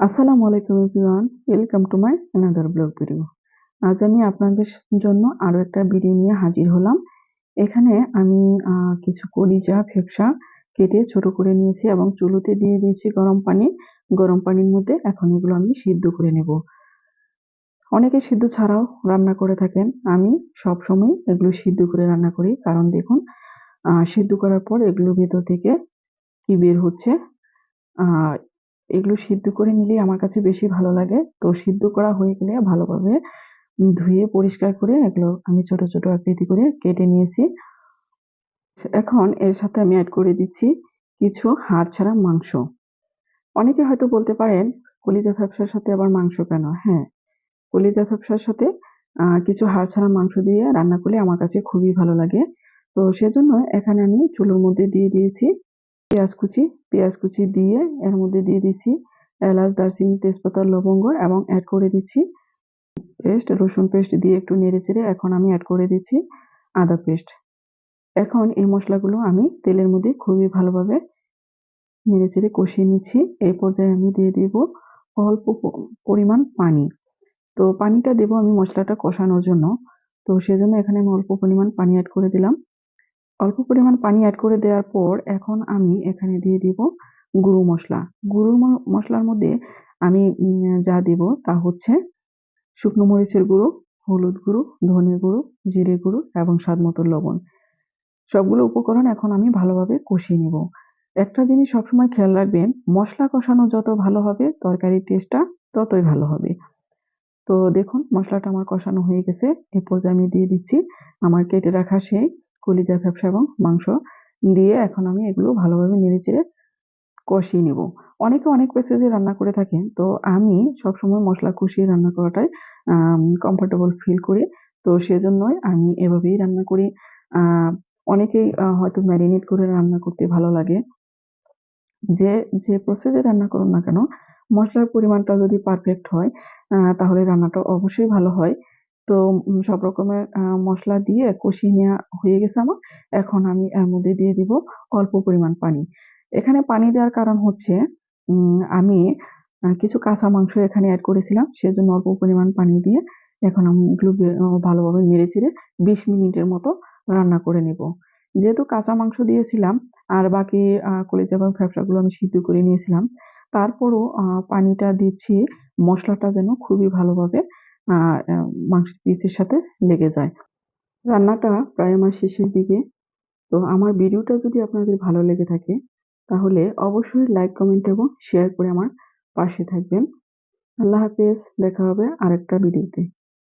আসসালামু আলাইকুম everyone, welcome to my another blog video আজ আমি আপনাদের জন্য আরও একটা ভিডিও নিয়ে হাজির হলাম। এখানে আমি কিছু কলিজা ফেপসা কেটে ছোট করে নিয়েছি এবং চুলোতে দিয়ে দিয়েছি গরম পানি। গরম পানির মধ্যে এখন এগুলো আমি সিদ্ধ করে নেব। অনেকে সিদ্ধ ছাড়াও রান্না করে থাকেন। আমি সব সময় এগুলো সিদ্ধ করে রান্না করি। কারণ দেখুন সিদ্ধ করার পর এগুলো ভেতর থেকে কি বের হচ্ছে? এগুলো সিদ্ধ করে নিলেই আমার কাছে বেশি ভালো লাগে। তো সিদ্ধ করা হয়ে গেলে ভালোভাবে ধুয়ে পরিষ্কার করে এগুলো আমি ছোট ছোট আকৃতি করে কেটে নিয়েছি। এখন এর সাথে আমি অ্যাড করে দিচ্ছি কিছু হাড় ছাড়া মাংস। অনেকে হয়তো বলতে পারেন, কলিজা ফ্যাপসার সাথে আবার মাংস কেন? হ্যাঁ কলিজা ফ্যাপসার সাথে কিছু হাড় ছাড়া মাংস দিয়ে রান্না করলে আমার কাছে খুবই ভালো লাগে। তো সেজন্য এখানে আমি চুলোর মধ্যে দিয়ে দিয়েছি পেঁয়াজ কুচি পেঁয়াজ কুচি দিয়ে এর মধ্যে দিয়ে দিচ্ছি এলাচ, দারচিনি, তেজপাতা, লবঙ্গ এবং অ্যাড করে দিচ্ছি পেস্ট, রসুন পেস্ট দিয়ে একটু নেড়ে চেড়ে এখন আমি অ্যাড করে দিচ্ছি আদা পেস্ট। এখন এই মশলাগুলো আমি তেলের মধ্যে খুবই ভালোভাবে নেড়ে চেড়ে কষিয়ে নিচ্ছি। এই পর্যায়ে আমি দিয়ে দিব অল্প পরিমাণ পানি। তো পানিটা দেবো আমি মশলাটা কষানোর জন্য। তো সেজন্য এখানে আমি অল্প পরিমাণ পানি অ্যাড করে দিলাম। অল্প পরিমাণ পানি অ্যাড করে দেওয়ার পর এখন আমি এখানে দিয়ে দিব গুঁড়ো মশলা। গুঁড়ো মশলার মধ্যে আমি যা দিব তা হচ্ছে শুকনো মরিচের গুঁড়ো, হলুদ গুঁড়ো, ধনে গুঁড়ো, জিরে গুঁড়ো এবং স্বাদ মতো লবণ। সবগুলো উপকরণ এখন আমি ভালোভাবে কষিয়ে নিব। একটা জিনিস সবসময় খেয়াল রাখবেন, মশলা কষানো যত ভালো হবে, তরকারির টেস্টটা ততই ভালো হবে। তো দেখুন, মশলাটা আমার কষানো হয়ে গেছে। এ পর্যায়ে আমি দিয়ে দিচ্ছি আমার কেটে রাখা সেই কলিজা ফ্যাপসা এবং মাংস দিয়ে এখন আমি এগুলো ভালোভাবে নেড়ে চেড়ে কষিয়ে নেব। অনেকে অনেক প্রেসেজে রান্না করে থাকেন, তো আমি সবসময় মশলা কষিয়ে রান্না করাটাই কমফোর্টেবল ফিল করি। তো সেজন্যই আমি এভাবেই রান্না করি। অনেকেই হয়তো ম্যারিনেট করে রান্না করতে ভালো লাগে। যে যে প্রসেসে রান্না করুন না কেন, মশলার পরিমাণটা যদি পারফেক্ট হয় তাহলে রান্নাটা অবশ্যই ভালো হয়। তো সব রকমের মশলা দিয়ে কষিয়ে নেওয়া হয়ে গেছে আমার। এখন আমি এর মধ্যে দিয়ে দিব অল্প পরিমাণ পানি। এখানে পানি দেওয়ার কারণ হচ্ছে আমি কিছু কাঁচা মাংস এখানে অ্যাড করেছিলাম। সেজন্য অল্প পরিমাণ পানি দিয়ে এখন আমি এগুলো ভালোভাবে নেড়ে চেড়ে বিশ মিনিটের মতো রান্না করে নেব। যেহেতু কাঁচা মাংস দিয়েছিলাম, আর বাকি কলিজা এবং ফ্যাপসাগুলো আমি সিদ্ধ করে নিয়েছিলাম, তারপরও পানিটা দিচ্ছি। মশলাটা যেন খুবই ভালোভাবে মাংসের পিসের সাথে লেগে যায়। রান্নাটা প্রায় আমার শেষের দিকে। তো আমার ভিডিওটা যদি আপনাদের ভালো লেগে থাকে, তাহলে অবশ্যই লাইক কমেন্ট এবং শেয়ার করে আমার পাশে থাকবেন। আল্লাহ হাফেজ, দেখা হবে আরেকটা ভিডিওতে।